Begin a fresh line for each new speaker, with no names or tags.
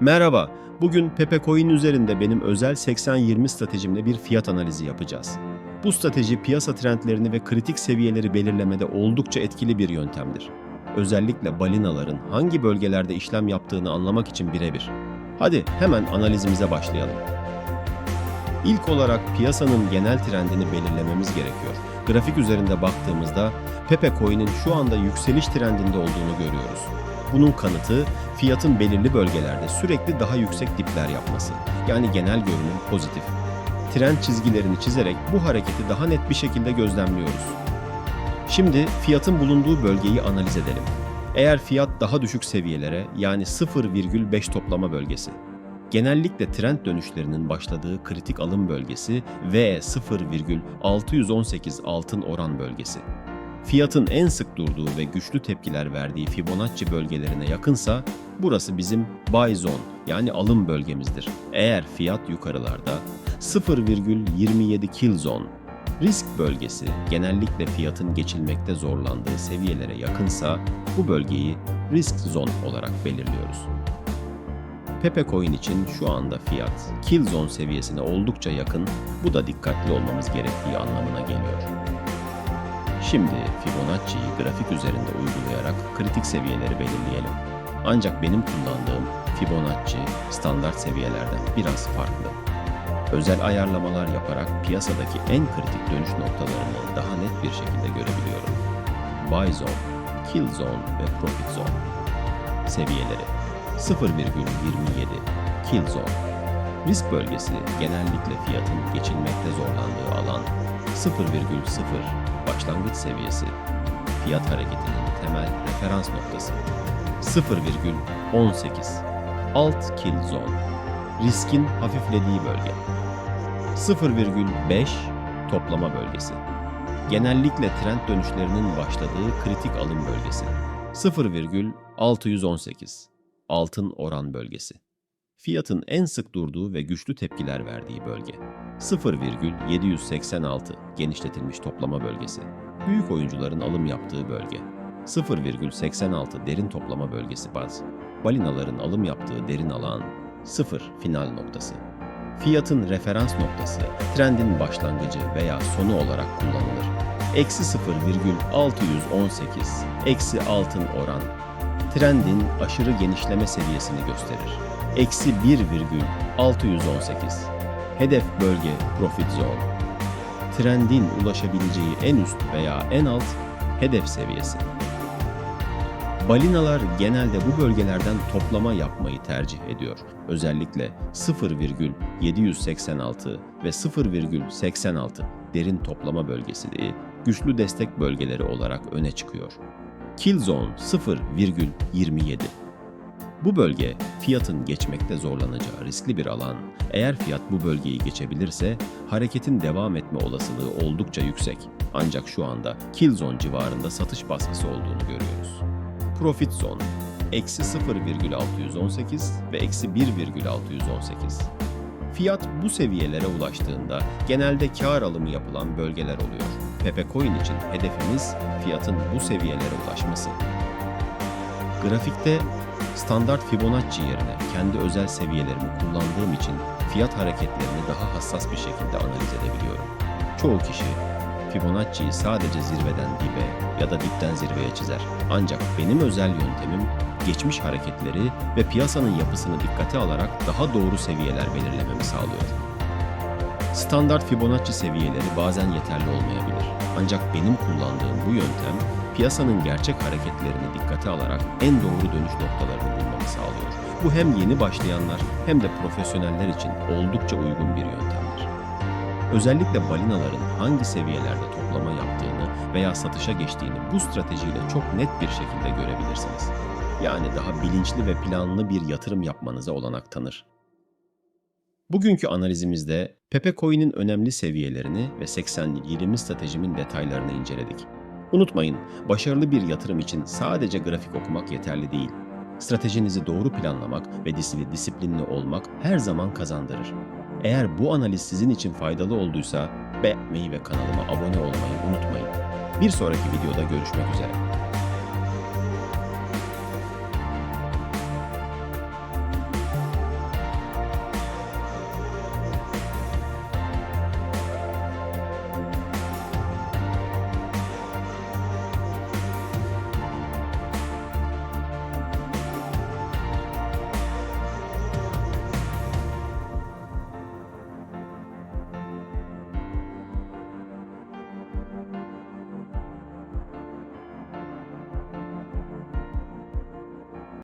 Merhaba, bugün Pepe Coin üzerinde benim özel 80-20 stratejimle bir fiyat analizi yapacağız. Bu strateji piyasa trendlerini ve kritik seviyeleri belirlemede oldukça etkili bir yöntemdir. Özellikle balinaların hangi bölgelerde işlem yaptığını anlamak için birebir. Hadi hemen analizimize başlayalım. İlk olarak piyasanın genel trendini belirlememiz gerekiyor. Grafik üzerinde baktığımızda Pepe Coin'in şu anda yükseliş trendinde olduğunu görüyoruz. Bunun kanıtı fiyatın belirli bölgelerde sürekli daha yüksek dipler yapması. Yani genel görünüm pozitif. Trend çizgilerini çizerek bu hareketi daha net bir şekilde gözlemliyoruz. Şimdi fiyatın bulunduğu bölgeyi analiz edelim. Eğer fiyat daha düşük seviyelere yani 0,5 toplama bölgesi, genellikle trend dönüşlerinin başladığı kritik alım bölgesi ve 0,618 altın oran bölgesi. Fiyatın en sık durduğu ve güçlü tepkiler verdiği Fibonacci bölgelerine yakınsa burası bizim buy zone yani alım bölgemizdir. Eğer fiyat yukarılarda 0,27 kill zone risk bölgesi genellikle fiyatın geçilmekte zorlandığı seviyelere yakınsa bu bölgeyi risk zone olarak belirliyoruz. Pepe Coin için şu anda fiyat kill zone seviyesine oldukça yakın. Bu da dikkatli olmamız gerektiği anlamına geliyor. Şimdi Fibonacci'yi grafik üzerinde uygulayarak kritik seviyeleri belirleyelim. Ancak benim kullandığım Fibonacci standart seviyelerden biraz farklı. Özel ayarlamalar yaparak piyasadaki en kritik dönüş noktalarını daha net bir şekilde görebiliyorum. Buy zone, kill zone ve profit zone seviyeleri 0,27 kill zone. Risk bölgesi genellikle fiyatın geçilmekte zorlandığı alan 0,0 başlangıç seviyesi. Fiyat hareketinin temel referans noktası 0,18 alt kill. Riskin hafiflediği bölge 0,5 toplama bölgesi. Genellikle trend dönüşlerinin başladığı kritik alım bölgesi 0,618 altın oran bölgesi. Fiyatın en sık durduğu ve güçlü tepkiler verdiği bölge 0,786 genişletilmiş toplama bölgesi. Büyük oyuncuların alım yaptığı bölge 0,86 derin toplama bölgesi baz. Balinaların alım yaptığı derin alan 0 final noktası. Fiyatın referans noktası trendin başlangıcı veya sonu olarak kullanılır. Eksi 0,618 eksi altın oran trendin aşırı genişleme seviyesini gösterir. Eksi 1,618 Hedef bölge profit zone. Trendin ulaşabileceği en üst veya en alt hedef seviyesi. Balinalar genelde bu bölgelerden toplama yapmayı tercih ediyor. Özellikle 0,786 ve 0,86 derin toplama bölgesi de güçlü destek bölgeleri olarak öne çıkıyor. Kill zone 0,27. Bu bölge fiyatın geçmekte zorlanacağı riskli bir alan. Eğer fiyat bu bölgeyi geçebilirse hareketin devam etme olasılığı oldukça yüksek. Ancak şu anda kill zone civarında satış baskısı olduğunu görüyoruz. Profit zone eksi 0,618 ve eksi 1,618. Fiyat bu seviyelere ulaştığında genelde kar alımı yapılan bölgeler oluyor. Pepe Coin için hedefimiz fiyatın bu seviyelere ulaşması. Grafikte standart Fibonacci yerine kendi özel seviyelerimi kullandığım için fiyat hareketlerini daha hassas bir şekilde analiz edebiliyorum. Çoğu kişi Fibonacci'yi sadece zirveden dibe ya da dipten zirveye çizer. Ancak benim özel yöntemim geçmiş hareketleri ve piyasanın yapısını dikkate alarak daha doğru seviyeler belirlememi sağlıyor. Standart Fibonacci seviyeleri bazen yeterli olmayabilir. Ancak benim kullandığım bu yöntem piyasanın gerçek hareketlerini dikkate alarak en doğru dönüş noktalarını bulmamı sağlıyor. Bu hem yeni başlayanlar hem de profesyoneller için oldukça uygun bir yöntemdir. Özellikle balinaların hangi seviyelerde toplama yaptığını veya satışa geçtiğini bu stratejiyle çok net bir şekilde görebilirsiniz. Yani daha bilinçli ve planlı bir yatırım yapmanıza olanak tanır. Bugünkü analizimizde Pepe Coin'in önemli seviyelerini ve 80-20 stratejimin detaylarını inceledik. Unutmayın, başarılı bir yatırım için sadece grafik okumak yeterli değil. Stratejinizi doğru planlamak ve disiplin- disiplinli olmak her zaman kazandırır. Eğer bu analiz sizin için faydalı olduysa beğenmeyi ve kanalıma abone olmayı unutmayın. Bir sonraki videoda görüşmek üzere.